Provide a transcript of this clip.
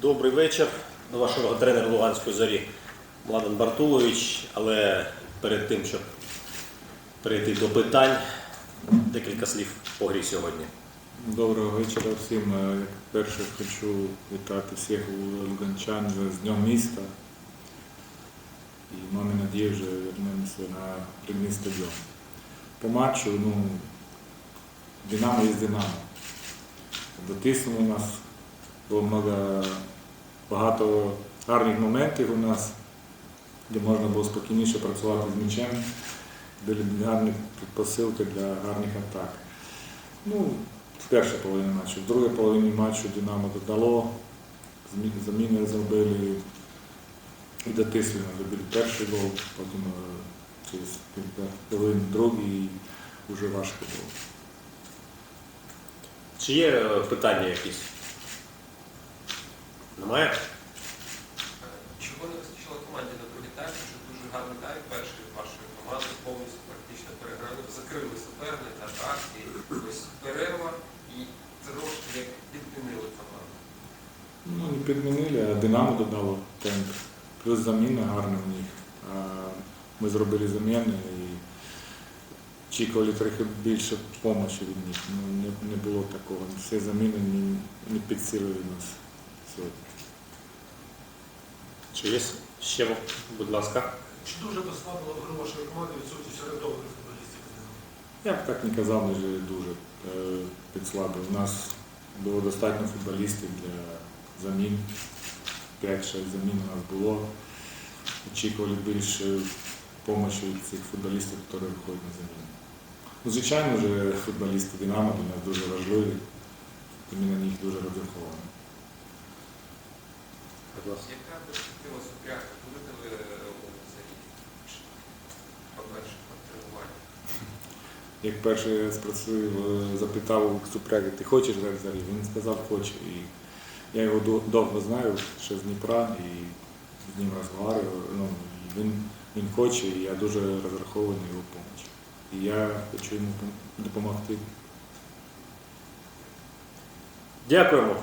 Добрий вечір. До вашого тренера Луганської зорі Младен Бартулович. Але перед тим, щоб перейти до питань, декілька слів по грі сьогодні. Доброго вечора всім. Е, Перше хочу вітати всіх луганчан з Днем міста. І мами надії вже вернемося на рідний стадіон. По матчу, ну, Динамо є Динамо. Дотиснули нас, много, багато гарних моментів у нас, де можна було спокійніше працювати з м'ячем. Були гарні предпосилки для гарних атак. Ну, в першій половині матчу. В другій половині матчу Динамо додало, заміни зробили і дотисли, забили перший гол, потім е, через кілька хвилин другий і вже важко було. Чи є е, питання якісь? Немає? Чого не вистачило команді на другий тайм, що дуже гарний тайм перший вашої команди повністю практично переграли, закрили суперника, так, і ось перерва, і трошки як підмінили команду. Ну, не підмінили, а Динамо додало темп. Плюс заміни гарні в них. Ми зробили заміни і очікували трохи більше допомоги від них. Ну, не, не було такого. Всі заміни не, не підсилили нас сьогодні. Чи є ще, будь ласка? Чи дуже послабила гру вашої команди відсутність орієнтованих футболістів? Я б так не казав, може дуже е, підслабив. У нас було достатньо футболістів для замін. 5-6 замін у нас було. Очікували більше допомоги від цих футболістів, які виходять на заміну. Ну, звичайно, вже футболісти Динамо для нас дуже важливі, і ми на них дуже розраховуємо. Будь ласка. Яка перспектива супряга? Будете ви е, у зарі? По-перше. Як перший я спрацював, е, запитав у Супряги, ти хочеш грати в зарі? Він сказав, хочу. І я його довго знаю, ще з Дніпра, і з ним розмовляю. Ну, він, він хоче, і я дуже розраховую на його допомогу. І я хочу йому допомогти. Дякуємо.